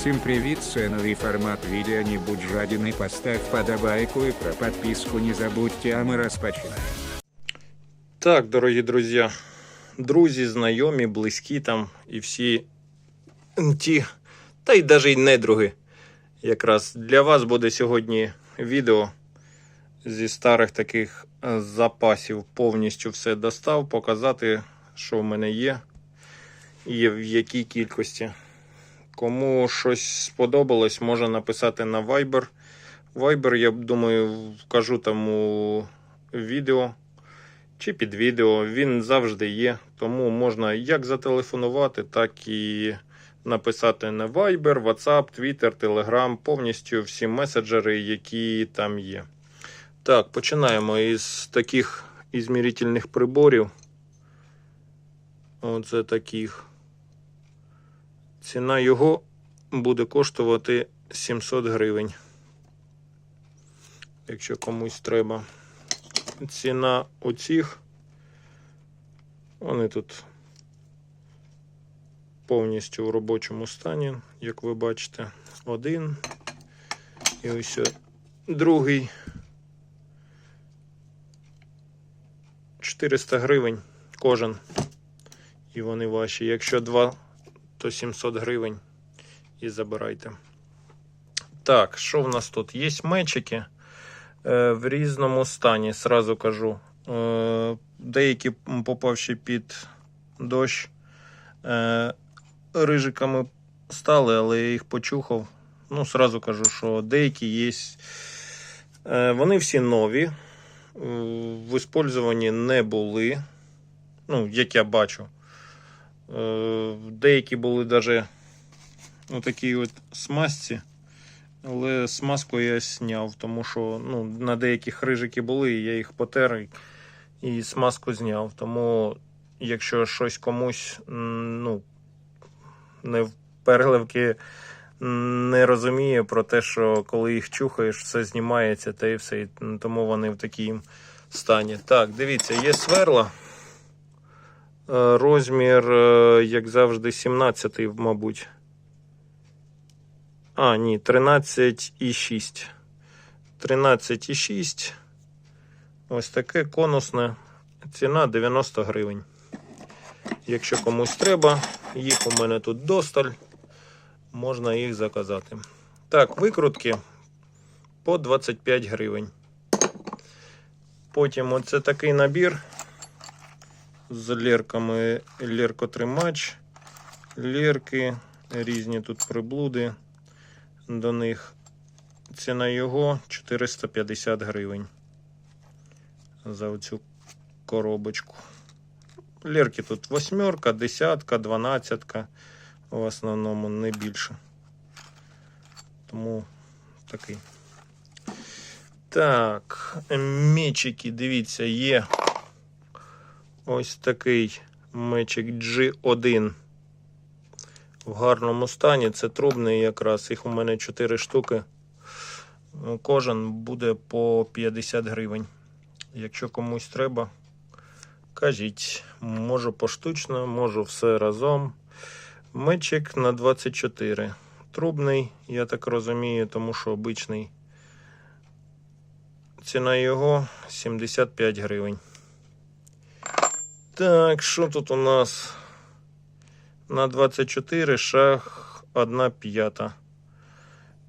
Всім привіт, це новий формат відео, не будь жаден і поставь подобайку і про підписку не забудьте, а ми розпочинаємо. Так, дорогі друзі, друзі, знайомі, близькі там і всі ті, та й навіть недруги. Якраз для вас буде сьогодні відео зі старих таких запасів. Повністю все достав, показати, що в мене є і в якій кількості. Кому щось сподобалось, може написати на Viber. Viber, я думаю, вкажу там у відео чи під відео. Він завжди є. Тому можна як зателефонувати, так і написати на Viber, WhatsApp, Twitter, Telegram, повністю всі меседжери, які там є. Так, починаємо із таких ізмірительних приборів. Оце таких. Ціна його буде коштувати 700 гривень. Якщо комусь треба. Ціна оцих. Вони тут повністю в робочому стані, як ви бачите, один. І ось другий. 400 гривень кожен. І вони ваші. Якщо два, то 700 гривень. І забирайте. Так, що в нас тут? Є мечики е, в різному стані, сразу кажу. Е, деякі попавши під дощ, е, рижиками стали, але я їх почухав. Ну, сразу кажу, що деякі є. Е, вони всі нові, е, в іспользуванні не були. Ну, як я бачу. Е, деякі були навіть ну, такі от смазці. Але смазку я зняв, тому що ну, на деяких рижики були, я їх потер і, смазку зняв. Тому, якщо щось комусь ну, не в переливки не розуміє про те, що коли їх чухаєш, все знімається та і все. Тому вони в такому стані. Так, дивіться, є сверла. Е, Розмір, е, як завжди, 17, мабуть. А, ні, 13,6. 13,6. Ось таке конусне. Ціна 90 гривень. Якщо комусь треба, їх у мене тут досталь. Можна їх заказати. Так, викрутки по 25 гривень. Потім оце такий набір з лірками, ліркотримач, лірки, різні тут приблуди до них. Ціна його 450 гривень за оцю коробочку. Лірки тут восьмерка, десятка, дванадцятка. В основному не більше. Тому такий. Так, мечики, дивіться, є ось такий мечик G1 в гарному стані. Це трубний якраз. Їх у мене 4 штуки. Кожен буде по 50 гривень. Якщо комусь треба, кажіть. Можу поштучно, можу все разом. Мечик на 24. Трубний, я так розумію, тому що обичний. Ціна його 75 гривень. Так, що тут у нас? На 24 шаг 1 п'ята.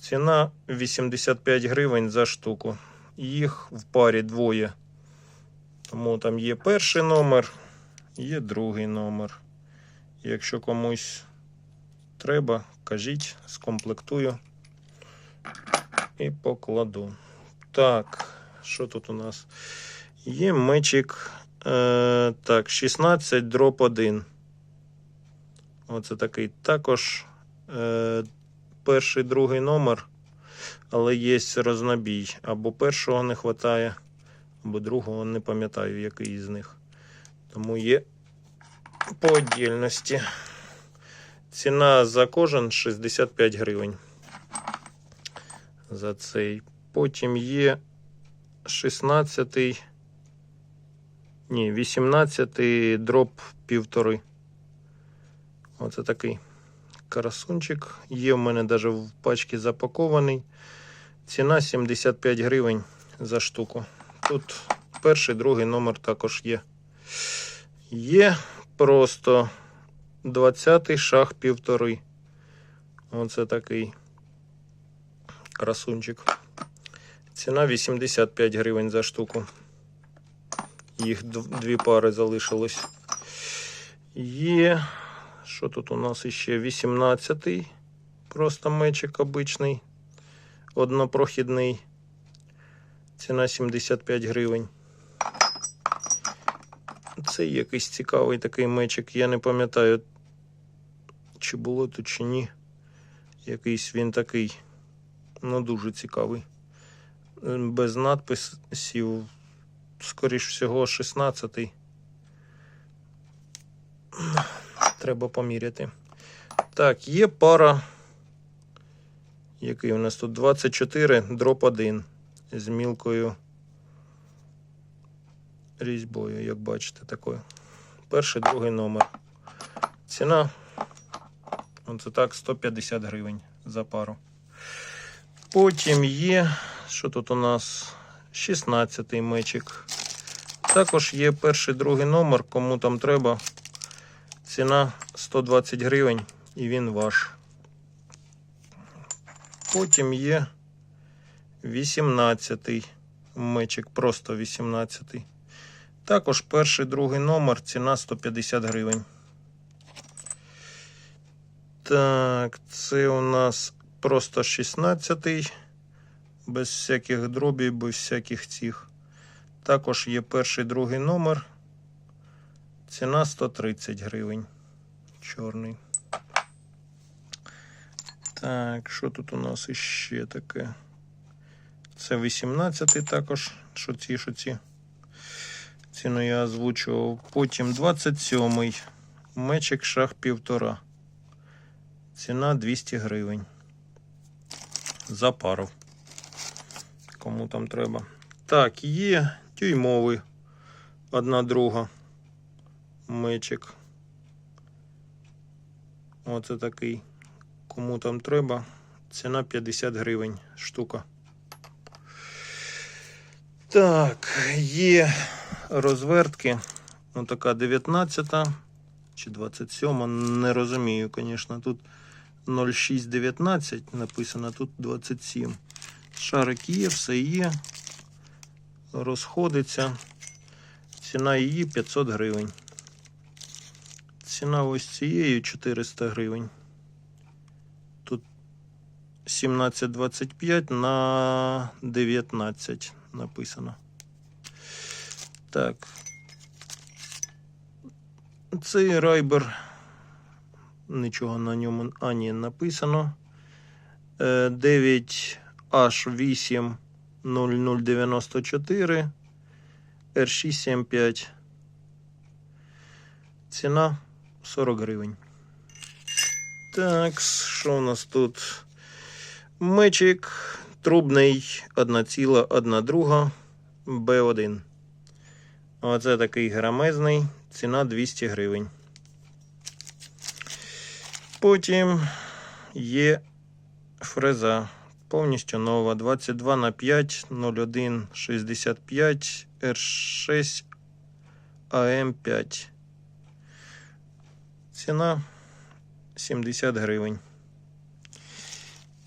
Ціна 85 гривень за штуку. Їх в парі двоє. Тому там є перший номер, є другий номер. Якщо комусь треба, кажіть, скомплектую і покладу. Так, що тут у нас? Є мечик. Е, так, 16 дроп 1. Оце такий також е, перший, другий номер, але є рознобій. Або першого не вистачає, або другого не пам'ятаю, який з них. Тому є по отдільності. Ціна за кожен 65 гривень. За цей. Потім є 16. Ні, 18 дроп півтори. Оце такий Красунчик. Є в мене навіть в пачці запакований. Ціна 75 гривень за штуку. Тут перший, другий номер також є. Є просто 20 шаг півтори. Оце такий красунчик. Ціна 85 гривень за штуку. Їх дві пари залишилось. Є. Що тут у нас іще? 18-й. Просто мечик обичний. Однопрохідний. Ціна 75 гривень. Це якийсь цікавий такий мечик. Я не пам'ятаю, чи було тут, чи ні. Якийсь він такий. Ну, дуже цікавий. Без надписів. Скоріш всього, 16-й. Треба поміряти. Так, є пара. Який у нас тут 24 дроп 1 з мілкою різьбою, як бачите, такою. Перший, другий номер. Ціна. Оце так 150 гривень за пару. Потім є. Що тут у нас? 16 мечик. Також є перший, другий номер, кому там треба. Ціна 120 гривень і він ваш. Потім є 18 мечик, просто 18. Також перший, другий номер, ціна 150 гривень. Так, це у нас просто 16 без всяких дробів, без всяких цих. Також є перший, другий номер. Ціна 130 гривень. Чорний. Так, що тут у нас іще таке? Це 18 також. Що ці, що ці. Ціну я озвучував. Потім 27-й. мечик шах півтора. Ціна 200 гривень. За пару. Кому там треба. Так, є тюймовий. Одна друга. Мечик. Оце такий. Кому там треба. Ціна 50 гривень штука. Так, є розвертки. Ну, така 19 чи 27, не розумію, звісно. Тут 0619 написано, тут 27. Шарик є, все є. Розходиться. Ціна її 500 гривень. Ціна ось цієї 400 гривень. Тут 17,25 на 19 написано. Так. Цей райбер. Нічого на ньому ані написано. Е, 9 H8 0094 R675. Ціна 40 гривень. Так, що у нас тут? Мечик трубний 1,1 друга Б1. Оце такий грамезний ціна 200 гривень. Потім є фреза. Повністю нова. 22 на 5 01 65 R6 AM5. Ціна 70 гривень.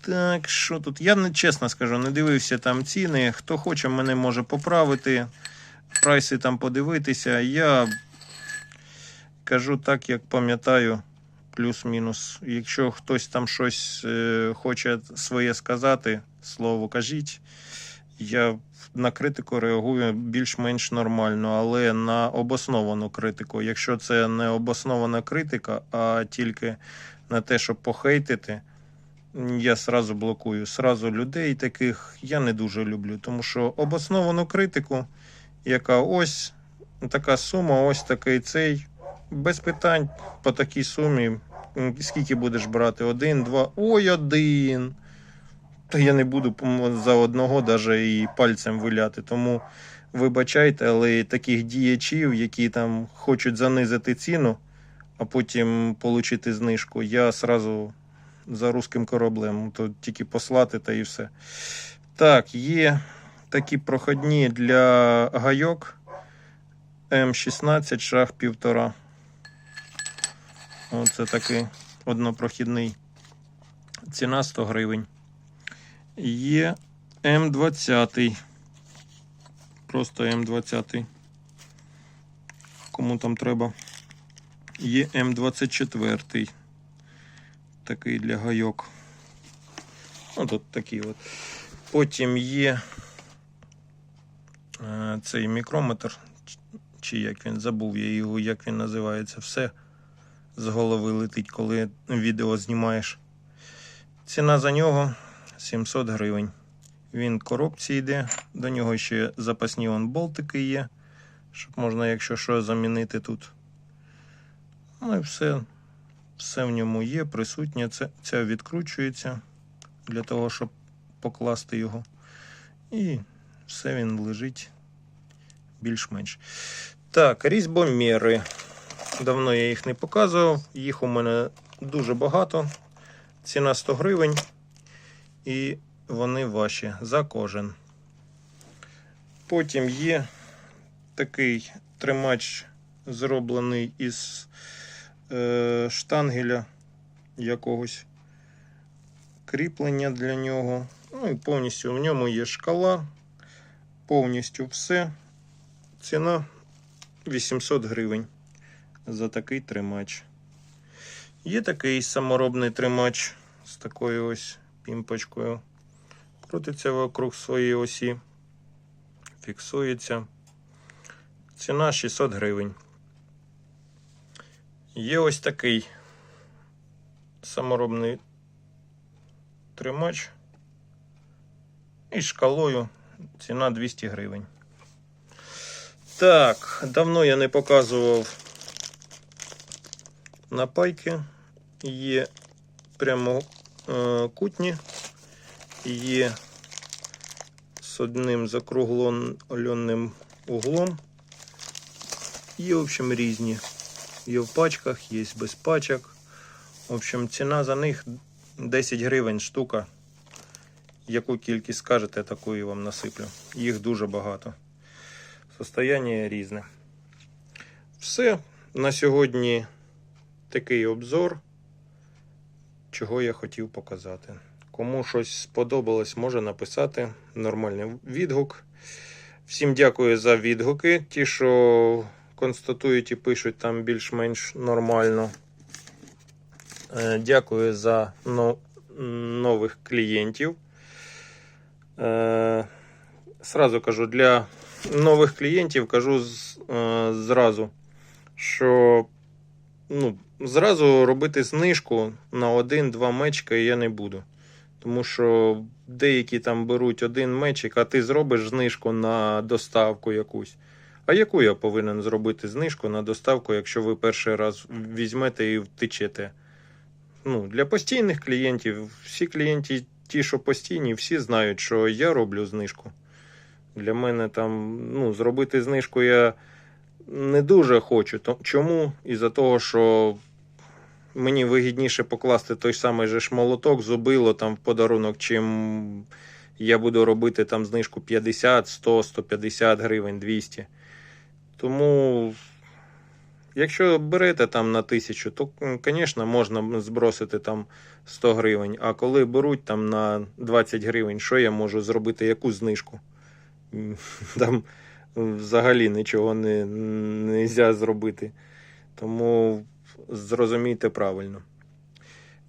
Так, що тут? Я не чесно скажу, не дивився там ціни. Хто хоче, мене може поправити. Прайси там подивитися. Я кажу так, як пам'ятаю, плюс-мінус. Якщо хтось там щось е, хоче своє сказати, слово кажіть. Я на критику реагую більш-менш нормально, але на обосновану критику. Якщо це не обоснована критика, а тільки на те, щоб похейтити, я сразу блокую. Сразу людей таких я не дуже люблю, тому що обосновану критику, яка ось така сума, ось такий цей. Без питань по такій сумі. Скільки будеш брати? Один, два. Ой, один. Та я не буду за одного даже і пальцем виляти. Тому вибачайте, але таких діячів, які там хочуть занизити ціну, а потім отримати знижку, я сразу за русським кораблем. То тільки послати та і все. Так, є такі проходні для гайок. М16 шаг півтора. Оце такий однопрохідний. Ціна 100 гривень. Є М20. Просто М20. Кому там треба. Є М24. Такий для гайок. Ну, тут такий от. Потім є е, цей мікрометр, чи як він забув я його, як він називається. Все з голови летить, коли відео знімаєш. Ціна за нього 700 гривень. Він в коробці йде, до нього ще запасні вон болтики є, щоб можна, якщо що, замінити тут. Ну і все, все в ньому є, присутнє. Це, це відкручується для того, щоб покласти його. І все він лежить більш-менш. Так, різьбоміри. Давно я їх не показував. Їх у мене дуже багато. Ціна 100 гривень. І вони ваші за кожен. Потім є такий тримач, зроблений із е, штангеля якогось кріплення для нього. Ну і повністю в ньому є шкала. Повністю все. Ціна 800 гривень за такий тримач. Є такий саморобний тримач з такою ось пімпочкою. Крутиться вокруг своєї осі. Фіксується. Ціна 600 гривень. Є ось такий саморобний тримач. І шкалою ціна 200 гривень. Так, давно я не показував напайки. Є прямокутні, є з одним закругленим углом. Є, в общем, різні. Є в пачках, є без пачок. В общем, ціна за них 10 гривень штука. Яку кількість скажете, таку і вам насиплю. Їх дуже багато. Состояння різне. Все. На сьогодні такий обзор, чого я хотів показати. Кому щось сподобалось, може написати нормальний відгук. Всім дякую за відгуки. Ті, що констатують і пишуть там більш-менш нормально. Е, Дякую за нових клієнтів. Е, Сразу кажу, для нових клієнтів кажу е, зразу, що ну, зразу робити знижку на один-два мечка я не буду. Тому що деякі там беруть один мечик, а ти зробиш знижку на доставку якусь. А яку я повинен зробити знижку на доставку, якщо ви перший раз візьмете і втечете? Ну, для постійних клієнтів, всі клієнти, ті, що постійні, всі знають, що я роблю знижку. Для мене там, ну, зробити знижку я не дуже хочу. Чому? Із-за того, що мені вигідніше покласти той самий же ж молоток, зубило там в подарунок, чим я буду робити там знижку 50, 100, 150 гривень, 200. Тому, якщо берете там на тисячу, то, звісно, можна збросити там 100 гривень. А коли беруть там на 20 гривень, що я можу зробити, яку знижку? Там взагалі нічого не можна зробити. Тому зрозумійте правильно.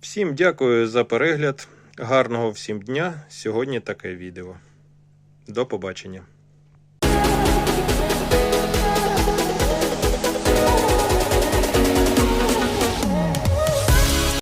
Всім дякую за перегляд. Гарного всім дня. Сьогодні таке відео. До побачення.